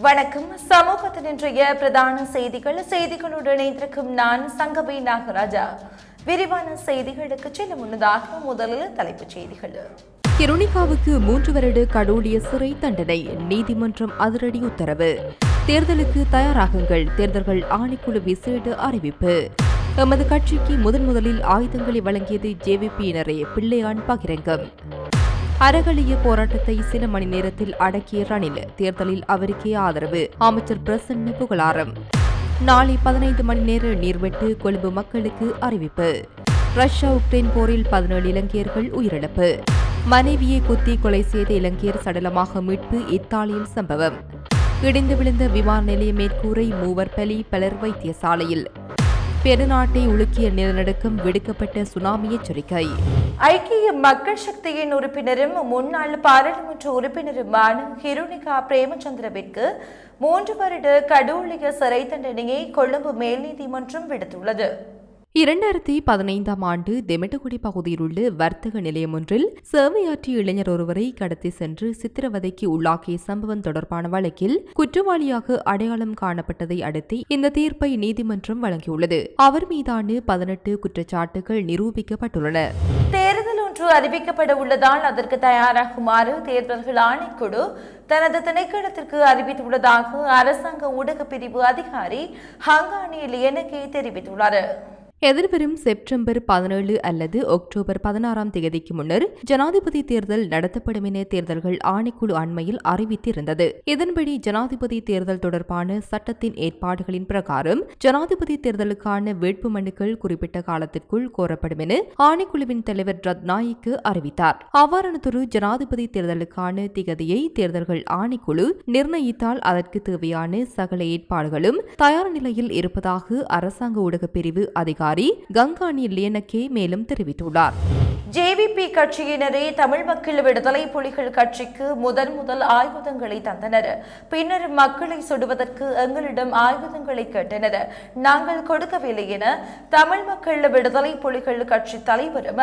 வணக்கம். சமூகத்தின் இன்றைய பிரதான செய்திகள். செய்திகளுடன் இணைந்திருக்கும் நான் சங்கவி நாகராஜா. விரிவான செய்திகளுக்கு செல்ல முன்னதாக முதலில் தலைப்புச் செய்திகள். கிருணிகாவுக்கு மூன்று வருட கடூழிய சிறை தண்டனை நீதிமன்றம் அதிரடி உத்தரவு. தேர்தலுக்கு தயாராகுங்கள். தேர்தல்கள் ஆணைக்குழு விசேட அறிவிப்பு. எமது கட்சிக்கு முதன் முதலில் ஆயுதங்களை வழங்கியது ஜேவிபியினரே பிள்ளையான் பகிரங்கம். அறகலிய போராட்டத்தை சில மணி நேரத்தில் அடக்கிய ரணில் தேர்தலில் அவருக்கே ஆதரவு. அமைச்சர் பிரசன்ன புகழாரம். நாளை பதினைந்து மணி நேர நீர்வெட்டு கொழும்பு மக்களுக்கு அறிவிப்பு. ரஷ்யா உக்ரைன் போரில் பதினேழு இலங்கையர்கள் உயிரிழப்பு. மனைவியை குத்தி கொலை செய்த இலங்கையர் சடலமாக மீட்பு இத்தாலியில் சம்பவம். இடிந்து விழுந்த விமான நிலைய மேற்கூரை மூவர் பலி பலர் வைத்தியசாலையில். பெருநாட்டை உலுக்கிய நிலநடுக்கம் விடுக்கப்பட்ட சுனாமி எச்சரிக்கை ஐக்கிய மக்கள் சக்தியின் உறுப்பினரும் முன்னாள் பாராளுமன்ற உறுப்பினருமான ஹிருணிகா பிரேமச்சந்திரவிற்கு மூன்று வருட கடூழிய சிறை தண்டனையை கொழும்பு மேல் நீதிமன்றம் விடுத்துள்ளது. இரண்டாயிரத்தி பதினைந்தாம் ஆண்டு தெமெட்டுக்குடி பகுதியில் உள்ள வர்த்தக நிலையம் ஒன்றில் சேவையாற்றிய இளைஞர் ஒருவரை கடத்தி சென்று சித்திரவதைக்கு உள்ளாக்கிய சம்பவம் தொடர்பான வழக்கில் குற்றவாளியாக அடையாளம் காணப்பட்டதை அடுத்து இந்த தீர்ப்பை நீதிமன்றம் வழங்கியுள்ளது. அவர் மீதான பதினெட்டு குற்றச்சாட்டுகள் நிரூபிக்கப்பட்டுள்ளன. தேர்தல் ஒன்று அறிவிக்கப்பட உள்ளதால் அதற்கு தயாராகுமாறு தேர்தல்கள் ஆணைக்குழு தனது திணைக்களத்திற்கு அறிவித்துள்ளதாக அரசாங்க ஊடகப் பிரிவு அதிகாரி ஹங்கானி லியனகே தெரிவித்துள்ளார் எதிர்வரும் செப்டம்பர் பதினேழு அல்லது அக்டோபர் பதினாறாம் தேதிக்கு முன்னர் ஜனாதிபதி தேர்தல் நடத்தப்படும் என தேர்தல்கள் ஆணைக்குழு அண்மையில் அறிவித்திருந்தது. இதன்படி ஜனாதிபதி தேர்தல் தொடர்பான சட்டத்தின் ஏற்பாடுகளின் பிரகாரம் ஜனாதிபதி தேர்தலுக்கான வேட்புமனுக்கள் குறிப்பிட்ட காலத்திற்குள் கோரப்படும் என ஆணைக்குழுவின் தலைவர் ரத்நாயிக்கு அறிவித்தார். அவ்வாறானதொரு ஜனாதிபதி தேர்தலுக்கான திகதியை தேர்தல்கள் ஆணைக்குழு நிர்ணயித்தால் அதற்கு தேவையான சகல ஏற்பாடுகளும் தயார் நிலையில் இருப்பதாக அரசாங்க ஊடகப் பிரிவு அதிகாரி அதிகாரி கங்காணி லியனக்கே மேலும் தெரிவித்துள்ளார். ஜேவிபி கட்சியினரே தமிழ் மக்கள் விடுதலை புலிகள் கட்சிக்கு முதன் முதல் ஆயுதங்களை தந்தனர். பின்னர் மக்களை சுடுவதற்கு எங்களிடம் ஆயுதங்களை கேட்டனர். நாங்கள் கொடுக்கவில்லை என தமிழ் மக்கள் விடுதலை புலிகள் கட்சி தலைவரும்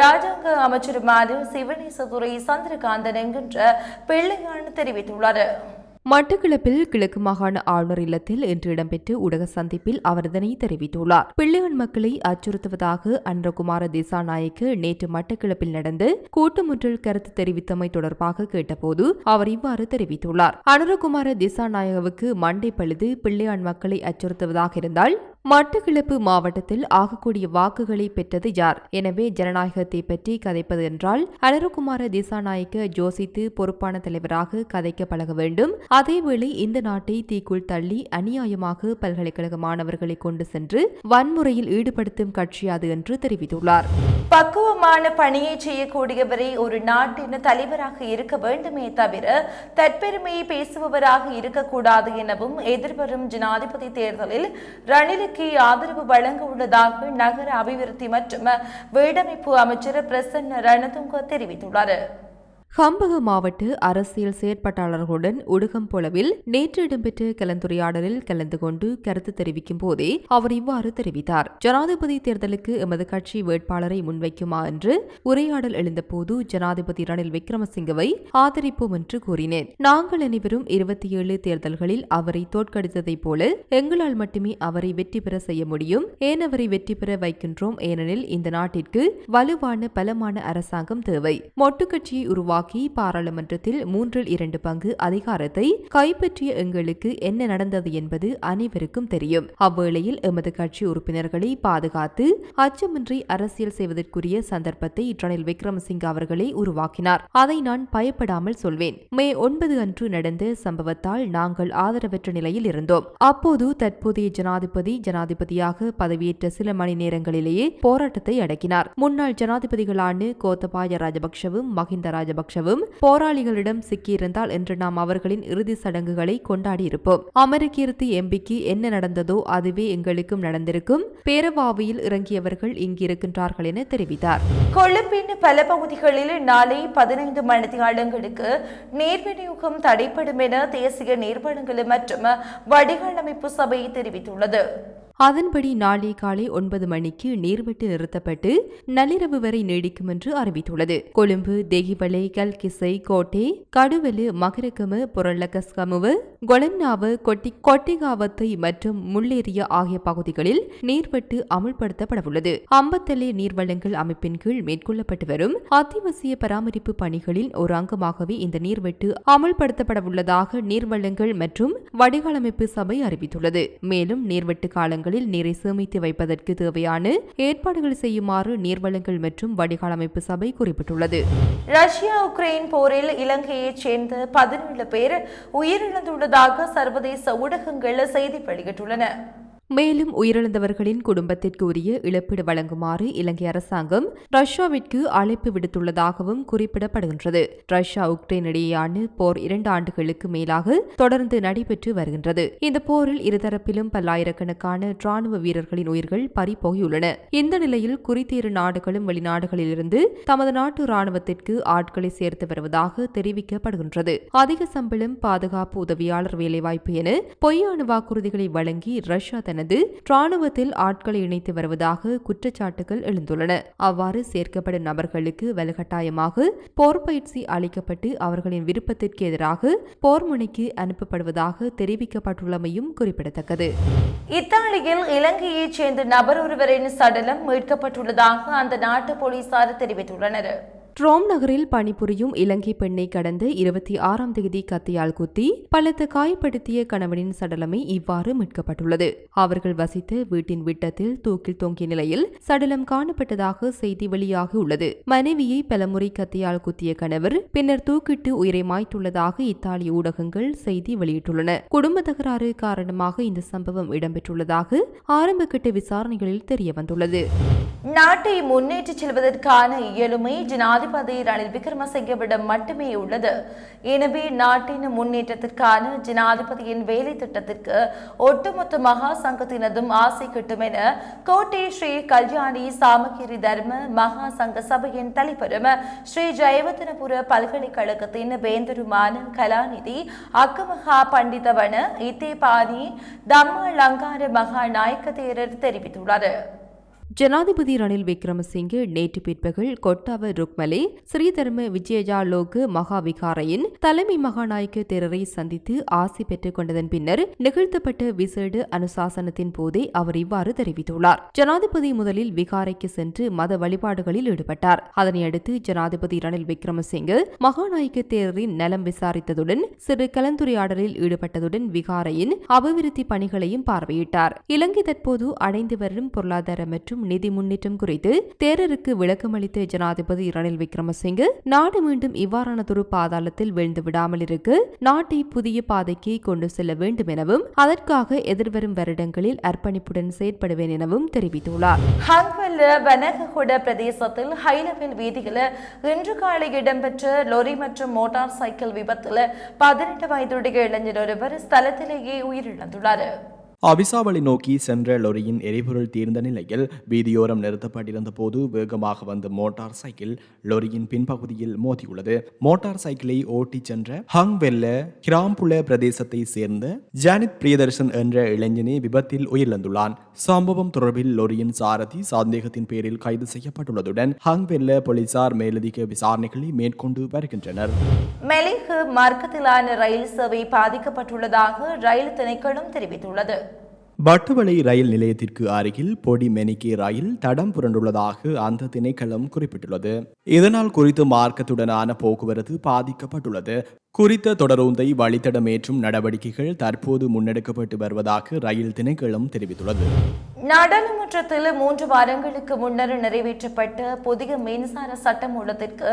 ராஜாங்க அமைச்சருமான சிவனேசதுரை சந்திரகாந்தன் என்கின்ற பிள்ளையான் தெரிவித்துள்ளார். மட்டக்களப்பில் கிழக்கு மாகாண ஆளுநர் இல்லத்தில் இன்று இடம்பெற்ற ஊடக சந்திப்பில் அவர் இதனை தெரிவித்துள்ளார். பிள்ளையான் மக்களை அச்சுறுத்துவதாக அன்றகுமார திசாநாயக்கு நேற்று மட்டக்களப்பில் நடந்து கூட்டமொன்றில் கருத்து தெரிவித்தமை தொடர்பாக கேட்டபோது அவர் இவ்வாறு தெரிவித்துள்ளார். அனுரகுமார திசாநாயகவுக்கு மண்டை பழுது பிள்ளையான் மக்களை அச்சுறுத்துவதாக இருந்தால் மட்டக்களப்பு மாவட்டத்தில் ஆகக்கூடிய வாக்குகளை பெற்றது யார்? எனவே ஜனநாயகத்தை பற்றி கதைப்பது என்றால் அனருகுமார திசாநாயக்க ஜோசித்து பொறுப்பான தலைவராக கதைக்க பழக வேண்டும். அதேவேளை இந்த நாட்டை தீக்குள் தள்ளி அநியாயமாக பல்கலைக்கழக மாணவர்களை கொண்டு சென்று வன்முறையில் ஈடுபடுத்தும் கட்சி அது என்று தெரிவித்துள்ளார். பக்குவமான பணியை செய்யக்கூடியவரை ஒரு நாட்டின் தலைவராக இருக்க வேண்டுமே தவிர தற்பெருமையை பேசுபவராக இருக்கக்கூடாது எனவும் எதிர்வரும் ஜனாதிபதி தேர்தலில் ரணில் ரணிலுக்கு ஆதரவு வழங்க உள்ளதாக நகர அபிவிருத்தி மற்றும் வீடமைப்பு அமைச்சர் பிரசன்ன ரணதுங்க தெரிவித்துள்ளார். ஹம்பக மாவட்ட அரசியல் செயற்பாட்டாளர்களுடன் உடுகம்பொளவில் நேற்று இடம்பெற்ற கலந்துரையாடலில் கலந்து கொண்டு கருத்து தெரிவிக்கும் போதே அவர் இவ்வாறு தெரிவித்தார். ஜனாதிபதி தேர்தலுக்கு எமது கட்சி வேட்பாளரை முன்வைக்குமா என்று உரையாடல் எழுந்தபோது ஜனாதிபதி ரணில் விக்ரமசிங்கவை ஆதரிப்போம் என்று கூறினேன். நாங்கள் அனைவரும் இருபத்தி ஏழு தேர்தல்களில் அவரை தோற்கடித்ததைப் போல எங்களால் மட்டுமே அவரை வெற்றி பெற செய்ய முடியும். ஏன் அவரை வெற்றி பெற வைக்கின்றோம்? ஏனெனில் இந்த நாட்டிற்கு வலுவான பலமான அரசாங்கம் தேவை. மொட்டு கட்சியை உருவாக்க உருவாக்கி பாராளுமன்றத்தில் மூன்றில் இரண்டு பங்கு அதிகாரத்தை கைப்பற்றிய எங்களுக்கு என்ன நடந்தது என்பது அனைவருக்கும் தெரியும். அவ்வேளையில் எமது கட்சி உறுப்பினர்களை பாதுகாத்து அச்சமின்றி அரசியல் செய்வதற்குரிய சந்தர்ப்பத்தை ரணில் விக்ரமசிங்க அவர்களே உருவாக்கினார். அதை நான் பயப்படாமல் சொல்வேன். மே ஒன்பது அன்று நடந்த சம்பவத்தால் நாங்கள் ஆதரவற்ற நிலையில் இருந்தோம். அப்போது தற்போதைய ஜனாதிபதி ஜனாதிபதியாக பதவியேற்ற சில மணி நேரங்களிலேயே போராட்டத்தை அடக்கினார். முன்னாள் ஜனாதிபதிகளான கோத்தபாய ராஜபக்ஷவும் மஹிந்த ராஜபக்ஷ ராஜபக்ஷவும் போராளிகளிடம் சிக்கியிருந்தால் என்று நாம் அவர்களின் இறுதி சடங்குகளை கொண்டாடி இருப்போம் அமரகீர்த்தி எம்பிக்கு என்ன நடந்ததோ அதுவே எங்களுக்கும் நடந்திருக்கும். பேரவாவியில் இறங்கியவர்கள் இங்கிருக்கின்றார்கள் என தெரிவித்தார். கொழும்பின் பல பகுதிகளில் நாளை பதினைந்து மணித்தியாலங்களுக்கு நீர் விநியோகம் தடைப்படும் என தேசிய நீர்வளங்கள் மற்றும் வடிகால் அமைப்பு சபை தெரிவித்துள்ளது. அதன்படி நாளை காலை ஒன்பது மணிக்கு நீர்வெட்டு நிறுத்தப்பட்டு நள்ளிரவு வரை நீடிக்கும் என்று அறிவித்துள்ளது. கொழும்பு தேகிபலை கல்கிசை கோட்டை கடுவலு மகரகம புரளகஸ்கமுவு கொலன்னாவு கொட்டி கொட்டிகாவத்தை மற்றும் முள்ளேரிய ஆகிய பகுதிகளில் நீர்வெட்டு அமுல்படுத்தப்படவுள்ளது. அம்பத்தலே நீர்வளங்கள் அமைப்பின் கீழ் மேற்கொள்ளப்பட்டு வரும் அத்தியாவசிய பராமரிப்பு பணிகளில் ஒரு அங்கமாகவே இந்த நீர்வெட்டு அமுல்படுத்தப்படவுள்ளதாக நீர்வளங்கள் மற்றும் வடிகாலமைப்பு சபை அறிவித்துள்ளது. மேலும் நீர்வெட்டு காலங்கள் காலங்களில் நீரை சேமித்து வைப்பதற்கு தேவையான ஏற்பாடுகள் செய்யுமாறு நீர்வளங்கள் மற்றும் வடிகாலமைப்பு சபை குறிப்பிட்டுள்ளது. ரஷ்யா உக்ரைன் போரில் இலங்கையைச் சேர்ந்த பதினேழு பேர் உயிரிழந்துள்ளதாக சர்வதேச ஊடகங்கள் செய்தி வெளியிட்டுள்ளன. மேலும் உயிரிழந்தவர்களின் குடும்பத்திற்கு உரிய இழப்பீடு வழங்குமாறு இலங்கை அரசாங்கம் ரஷ்யாவிற்கு அழைப்பு விடுத்துள்ளதாகவும் குறிப்பிடப்படுகின்றது. ரஷ்யா உக்ரைன் இடையேயான போர் இரண்டு ஆண்டுகளுக்கு மேலாக தொடர்ந்து நடைபெற்று வருகின்றது. இந்த போரில் இருதரப்பிலும் பல்லாயிரக்கணக்கான ராணுவ வீரர்களின் உயிர்கள் பறிபோகியுள்ளன இந்த நிலையில் குறித்த இரு நாடுகளும் வெளிநாடுகளிலிருந்து தமது நாட்டு ராணுவத்திற்கு ஆட்களை சேர்த்து வருவதாக தெரிவிக்கப்படுகின்றது. அதிக சம்பளம் பாதுகாப்பு உதவியாளர் வேலைவாய்ப்பு என பொய்யான வாக்குறுதிகளை வழங்கி ரஷ்யா தனது ராணுவத்தில் ஆட்களை இணைத்து வருவதாக குற்றச்சாட்டுகள் எழுந்துள்ளன. அவ்வாறு சேர்க்கப்படும் நபர்களுக்கு வலுக்கட்டாயமாக போர் பயிற்சி அளிக்கப்பட்டு அவர்களின் விருப்பத்திற்கு எதிராக போர் முனைக்கு அனுப்பப்படுவதாக தெரிவிக்கப்பட்டுள்ளமையும் குறிப்பிடத்தக்கது. இத்தாலியில் இலங்கையைச் சேர்ந்த நபர் ஒருவரின் சடலம் மீட்கப்பட்டுள்ளதாக அந்த நாட்டு போலீசார் தெரிவித்துள்ளனர். ரோம் நகரில் பணிபுரியும் இலங்கை பெண்ணை கடந்த இருபத்தி ஆறாம் தேதி கத்தியால் குத்தி பலத்த காயப்படுத்திய கணவனின் சடலமை இவ்வாறு மீட்கப்பட்டுள்ளது. அவர்கள் வசித்த வீட்டின் விட்டத்தில் தூக்கில் தொங்கிய நிலையில் சடலம் காணப்பட்டதாக செய்தி வெளியாகியுள்ளது. மனைவியை பலமுறை கத்தியால் குத்திய கணவர் பின்னர் தூக்கிட்டு உயிரை மாய்த்துள்ளதாக இத்தாலிய ஊடகங்கள் செய்தி வெளியிட்டுள்ளன. குடும்ப தகராறு காரணமாக இந்த சம்பவம் இடம்பெற்றுள்ளதாக ஆரம்பகட்ட விசாரணைகளில் தெரியவந்துள்ளது. நாட்டை முன்னேற்றிச் செல்வதற்கான இயலுமை ஜனாதிபதி ரணில் விக்ரமசிங்கவிடம் மட்டுமே உள்ளது. எனவே நாட்டின் முன்னேற்றத்திற்கான ஜனாதிபதியின் வேலை திட்டத்திற்கு ஒட்டுமொத்த மகா சங்கத்தினதும் ஆசை கிட்டும் என கோட்டை ஸ்ரீ கல்யாணி சாமகிரி தர்ம மகா சங்க சபையின் தலைவரும் ஸ்ரீ ஜெயவர்தனபுர பல்கலைக்கழகத்தின் வேந்தருமான கலாநிதி அக்கமகா பண்டிதவன இத்தேபானி தம்ம லங்கார மகா நாயக்க தேரர் தெரிவித்துள்ளார். ஜனாதிபதி ரணில் விக்ரமசிங்கே நேற்று பிற்பகல் கொட்டாவ ருக்மலே ஸ்ரீதர்ம விஜயஜாலோக்கு மகாவிகாரையின் தலைமை மகாநாயக்க தேரரை சந்தித்து ஆசி பெற்றுக் கொண்டதன் பின்னர் நிகழ்த்தப்பட்ட விசேட அனுசாசனத்தின் போதே அவர் இவ்வாறு தெரிவித்துள்ளார். ஜனாதிபதி முதலில் விகாரைக்கு சென்று மத வழிபாடுகளில் ஈடுபட்டார். அதனையடுத்து ஜனாதிபதி ரணில் விக்ரமசிங்கே மகாநாயக்க தேரரின் நலம் விசாரித்ததுடன் சிறு கலந்துரையாடலில் ஈடுபட்டதுடன் விகாரையின் அபிவிருத்தி பணிகளையும் பார்வையிட்டார். இலங்கை தற்போது அடைந்து வரும் பொருளாதார மற்றும் நிதி முன்னேற்றம் குறித்து தேரருக்கு விளக்கமளித்த ஜனாதிபதி ரணில் விக்ரமசிங்கு நாடு மீண்டும் இவ்வாறானதொரு பாதாளத்தில் வீழ்ந்து விடாமல் இருக்க நாட்டை புதிய பாதைக்கு கொண்டு செல்ல வேண்டும் எனவும் அதற்காக எதிர்வரும் வருடங்களில் அர்ப்பணிப்புடன் செயற்படுவேன் எனவும் தெரிவித்துள்ளார். ஹங்வல்ல வனககுட பிரதேசத்தில் ஹைலவில் வீதியில் இன்று காலை இடம்பெற்ற லொரி மற்றும் மோட்டார் சைக்கிள் விபத்தில் பதினெட்டு வயதுடைய இளைஞர் ஒருவர் ஸ்தலத்திலேயே உயிரிழந்துள்ளார். அபிசாவளி நோக்கி சென்ற லொரியின் எரிபொருள் தீர்ந்த நிலையில் வீதியோரம் நிறுத்தப்பட்டிருந்த போது வேகமாக வந்த மோட்டார் சைக்கிள் லொரியின் பின்பகுதியில் மோதியுள்ளது. மோட்டார் சைக்கிளை ஓட்டிச் சென்ற ஹங் வெல்ல கிராம்புல பிரதேசத்தை சேர்ந்த ஜானித் பிரியதர்ஷன் என்ற இளைஞனே விபத்தில் உயிரிழந்துள்ளான். சம்பவம் தொடர்பில் லொரியின் சாரதி சந்தேகத்தின் பேரில் கைது செய்யப்பட்டுள்ளதுடன் ஹங் வெல்ல போலீசார் மேலதிக விசாரணைகளை மேற்கொண்டு வருகின்றனர். மெலிகு மார்க்கத்திலான ரயில் சேவை பாதிக்கப்பட்டுள்ளதாக ரயில் திணைக்களம் தெரிவித்துள்ளது. பட்டுவளை ரயில் நிலையத்திற்கு அருகில் பொடி மெனிக்கே ரயில் தடம் புரண்டுள்ளதாக அந்த திணைக்களம் குறிப்பிட்டுள்ளது. இதனால் குறித்த மார்க்கத்துடனான போக்குவரத்து பாதிக்கப்பட்டுள்ளது. குறித்த தொடருந்தை வழித்தடமேற்றும் நடவடிக்கைகள் தற்போது முன்னெடுக்கப்பட்டு வருவதாக ரயில் திணைக்களம் தெரிவித்துள்ளது. நாடாளுமன்றத்தில் மூன்று வாரங்களுக்கு முன்னர் நிறைவேற்றப்பட்ட புதிய மின்சார சட்டமூலத்திற்கு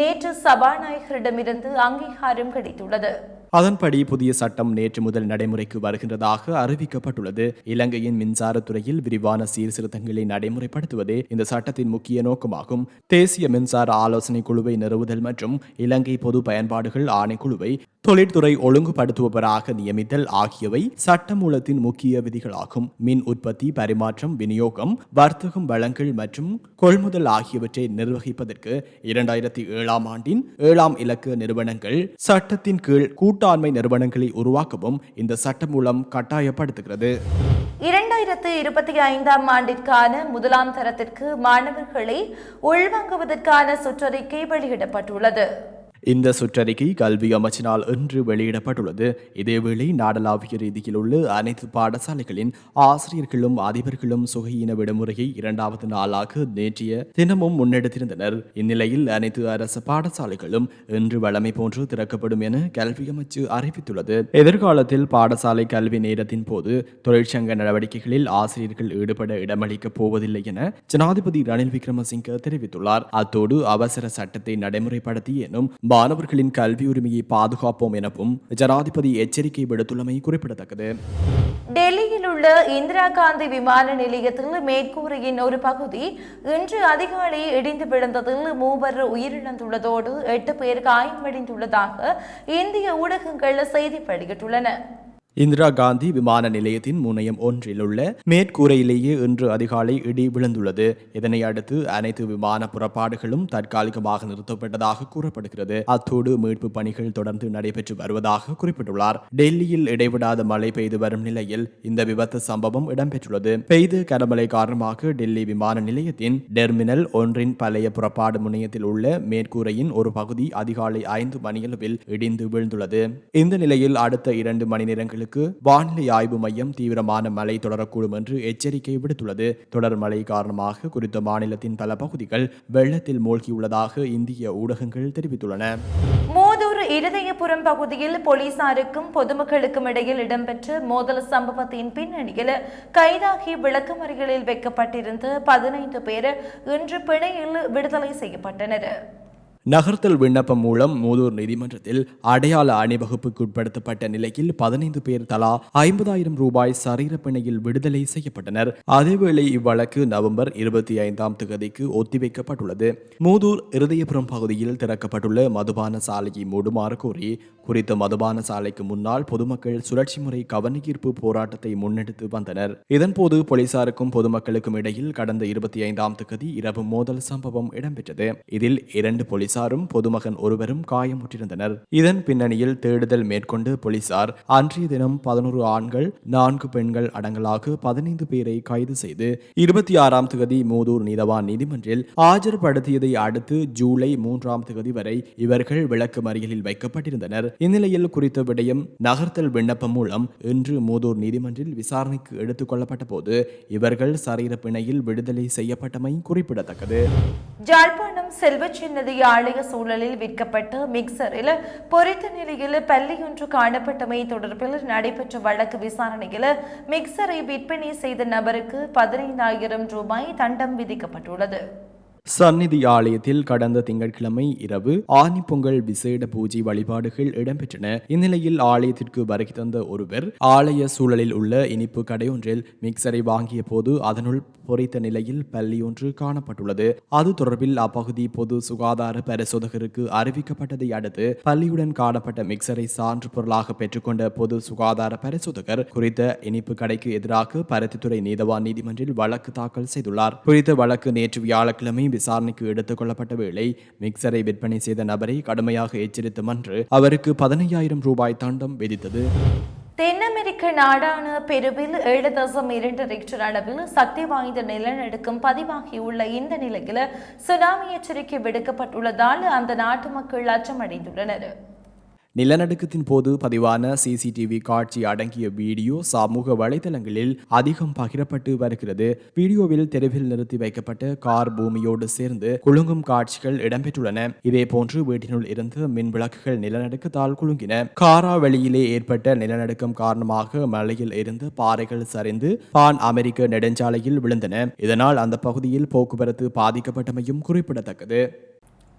நேற்று சபாநாயகரிடமிருந்து அங்கீகாரம் கிடைத்துள்ளது. அதன்படி புதிய சட்டம் நேற்று முதல் நடைமுறைக்கு வருகின்றதாக அறிவிக்கப்பட்டுள்ளது. இலங்கையின் மின்சாரத்துறையில் விரிவான சீர்திருத்தங்களை நடைமுறைப்படுத்துவதே இந்த சட்டத்தின் முக்கிய நோக்கமாகும். தேசிய மின்சார ஆலோசனை குழுவை நிறுவுதல் மற்றும் இலங்கை பொது பயன்பாடுகள் ஆணைக்குழுவை தொழிற்துறை ஒழுங்குபடுத்துபவராக நியமித்தல் ஆகியவை சட்டமூலத்தின் முக்கிய விதிகளாகும். மின் உற்பத்தி பரிமாற்றம் விநியோகம் வர்த்தகம் வளங்கள் மற்றும் கொள்முதல் ஆகியவற்றை நிர்வகிப்பதற்கு இரண்டாயிரத்தி ஏழாம் ஆண்டின் ஏழாம் இலக்க நிறுவனங்கள் சட்டத்தின் கீழ் கூட்டு கூட்டாண்மை நிறுவனங்களை உருவாக்கவும் இந்த சட்டம் மூலம் கட்டாயப்படுத்துகிறது. இரண்டாயிரத்து இருபத்தி ஐந்தாம் ஆண்டிற்கான முதலாம் தரத்திற்கு மாணவர்களை உள்வாங்குவதற்கான சுற்றறிக்கை வெளியிடப்பட்டுள்ளது. இந்த சுற்றறிக்கை கல்வி அமைச்சினால் இன்று வெளியிடப்பட்டுள்ளது. இதேவேளை நாடளாவிய ரீதியில் உள்ள அனைத்து பாடசாலைகளின் ஆசிரியர்களும் அதிபர்களும் சுகையின விடுமுறையை இரண்டாவது நாளாக நேற்றைய தினமும் முன்னெடுத்திருந்தனர். இந்நிலையில் அனைத்து அரசு பாடசாலைகளும் இன்று வழமை போன்று திறக்கப்படும் என கல்வி அமைச்சு அறிவித்துள்ளது. எதிர்காலத்தில் பாடசாலை கல்வி நேரத்தின் போது தொழிற்சங்க நடவடிக்கைகளில் ஆசிரியர்கள் ஈடுபட இடமளிக்கப் போவதில்லை என ஜனாதிபதி ரணில் விக்ரமசிங்க தெரிவித்துள்ளார். அத்தோடு அவசர சட்டத்தை நடைமுறைப்படுத்தி எனும் மாணவர்களின் கல்வி உரிமையை பாதுகாப்போம் எனவும் ஜனாதிபதி எச்சரிக்கை விடுத்துள்ளமை குறிப்பிடத்தக்கது. டெல்லியில் உள்ள இந்திரா காந்தி விமான நிலையத்தில் மேற்கூரையின் ஒரு பகுதி இன்று அதிகாலை இடிந்து விழுந்ததில் மூவர் உயிரிழந்துள்ளதோடு எட்டு பேர் காயமடைந்துள்ளதாக இந்திய ஊடகங்கள் செய்தி வெளியிட்டுள்ளன இந்திரா காந்தி விமான நிலையத்தின் முனையம் ஒன்றில் உள்ள மேற்கூரையிலேயே இன்று அதிகாலை இடி விழுந்துள்ளது. இதனை அடுத்து அனைத்து விமான புறப்பாடுகளும் தற்காலிகமாக நிறுத்தப்பட்டதாக கூறப்படுகிறது. அத்தோடு மீட்பு பணிகள் தொடர்ந்து நடைபெற்று வருவதாக குறிப்பிட்டுள்ளார். டெல்லியில் இடைவிடாத மழை பெய்து வரும் நிலையில் இந்த விபத்து சம்பவம் இடம்பெற்றுள்ளது. பெய்த கனமழை காரணமாக டெல்லி விமான நிலையத்தின் டெர்மினல் ஒன்றின் பழைய புறப்பாடு முனையத்தில் உள்ள மேற்கூரையின் ஒரு பகுதி அதிகாலை ஐந்து மணியளவில் இடிந்து விழுந்துள்ளது. இந்த நிலையில் அடுத்த இரண்டு மணி நேரங்களில் நேரங்களுக்கு வானிலை ஆய்வு மையம் தீவிரமான மழை தொடரக்கூடும் என்று எச்சரிக்கை விடுத்துள்ளது. தொடர் மழை காரணமாக குறித்த மாநிலத்தின் பல பகுதிகள் வெள்ளத்தில் மூழ்கியுள்ளதாக இந்திய ஊடகங்கள் தெரிவித்துள்ளன. மோதூர் இருதயபுரம் பகுதியில் போலீசாருக்கும் பொதுமக்களுக்கும் இடையில் இடம்பெற்ற மோதல் சம்பவத்தின் பின்னணியில் கைதாகி விளக்கமறிகளில் வைக்கப்பட்டிருந்த பதினைந்து பேர் இன்று பிணையில் விடுதலை செய்யப்பட்டனர். நகர்த்தல் விண்ணப்பம் மூலம் மூதூர் நீதிமன்றத்தில் அடையாள அணிவகுப்புக்கு உட்படுத்தப்பட்ட நிலையில் பதினைந்து பேர் தலா ஐம்பதாயிரம் ரூபாய் சரீர பிணையில் விடுதலை செய்யப்பட்டனர். அதேவேளை இவ்வழக்கு நவம்பர் இருபத்தி ஐந்தாம் தேதிக்கு ஒத்திவைக்கப்பட்டுள்ளது. மூதூர் இருதயபுரம் பகுதியில் திறக்கப்பட்டுள்ள மதுபான சாலையை மூடுமாறு கோரி குறித்த மதுபான சாலைக்கு முன்னால் பொதுமக்கள் சுழற்சி முறை கவனஈர்ப்பு போராட்டத்தை முன்னெடுத்து வந்தனர். இதன்போது போலீசாருக்கும் பொதுமக்களுக்கும் இடையில் கடந்த இருபத்தி ஐந்தாம் தேதி இரவு மோதல் சம்பவம் இடம்பெற்றது. இதில் இரண்டு போலீசாரும் பொதுமகன் ஒருவரும் காயமுற்றிருந்தனர். இதன் பின்னணியில் தேடுதல் மேற்கொண்டு போலீசார் அன்றைய தினம் பதினோரு ஆண்கள் நான்கு பெண்கள் அடங்கலாக பதினைந்து பேரை கைது செய்து இருபத்தி ஆறாம் தேதி மூதூர் நீதவான் நீதிமன்றில் ஆஜர்படுத்தியதை அடுத்து ஜூலை மூன்றாம் தேதி வரை இவர்கள் விளக்கு மறியலில் வைக்கப்பட்டிருந்தனர். இந்நிலையில் குறித்த விடயம் நகர்த்தல் விண்ணப்பம் மூலம் இன்று மூதூர் நீதிமன்றில் விசாரணைக்கு எடுத்துக் கொள்ளப்பட்ட போது இவர்கள் சரீர பிணையில் விடுதலை செய்யப்பட்டமை குறிப்பிடத்தக்கது. ஜாழ்ப்பாணம் செல்வச்சின்னதி ஆலய சூழலில் விற்கப்பட்ட மிக்சரில் பொறித்த நிலையில் பள்ளியொன்று காணப்பட்டமை தொடர்பில் நடைபெற்ற வழக்கு விசாரணையில் மிக்சரை விற்பனை செய்த நபருக்கு பதினைந்தாயிரம் ரூபாய் தண்டம் விதிக்கப்பட்டுள்ளது. சந்நிதி ஆலயத்தில் கடந்த திங்கட்கிழமை இரவு ஆனி பொங்கல் விசேட பூஜை வழிபாடுகள் இடம்பெற்றன. இந்நிலையில் ஆலயத்திற்கு வருகை தந்த ஒருவர் ஆலய சூழலில் உள்ள இனிப்பு கடையொன்றில் மிக்சரை வாங்கிய போது அதனுள் பொறித்த நிலையில் பள்ளி ஒன்று காணப்பட்டுள்ளது. அது தொடர்பில் அப்பகுதி பொது சுகாதார பரிசோதகருக்கு அறிவிக்கப்பட்டதை அடுத்து பள்ளியுடன் காணப்பட்ட மிக்சரை சான்று பொருளாக பெற்றுக்கொண்ட பொது சுகாதார பரிசோதகர் குறித்த இனிப்பு கடைக்கு எதிராக பருத்தித்துறை நீதவான் நீதிமன்றில் வழக்கு தாக்கல் செய்துள்ளார். குறித்த வழக்கு நேற்று வியாழக்கிழமை விசாரணைக்கு எடுத்துக் கொள்ளப்பட்ட வேளை மிக்சரை விற்பனை செய்த நபரை கடுமையாக எச்சரித்தும் அன்று அவருக்கு பதினையாயிரம் ரூபாய் தண்டம் விதித்தது. தென் அமெரிக்க நாடான பெருவில் ஏழு தசம் இரண்டு ரிக்டர் அளவில் சக்தி வாய்ந்த நிலநடுக்கம் பதிவாகியுள்ள இந்த நிலையில் சுனாமி எச்சரிக்கை விடுக்கப்பட்டுள்ளதால் அந்த நாட்டு மக்கள் அச்சமடைந்துள்ளனர். நிலநடுக்கத்தின் போது பதிவான சிசிடிவி காட்சி அடங்கிய வீடியோ சமூக வலைதளங்களில் அதிகம் பகிரப்பட்டு வருகிறது. வீடியோவில் தெருவில் நிறுத்தி வைக்கப்பட்ட கார் பூமியோடு சேர்ந்து குலுங்கும் காட்சிகள் இடம்பெற்றுள்ளன. இதேபோன்று வீட்டினுள் இருந்து மின் விளக்குகள் நிலநடுக்கத்தால் குலுங்கின. காராவெளியிலே ஏற்பட்ட நிலநடுக்கம் காரணமாக மலையில் இருந்து பாறைகள் சரிந்து பான் அமெரிக்க நெடுஞ்சாலையில் விழுந்தன. இதனால் அந்த பகுதியில் போக்குவரத்து பாதிக்கப்பட்டமையும் குறிப்பிடத்தக்கது.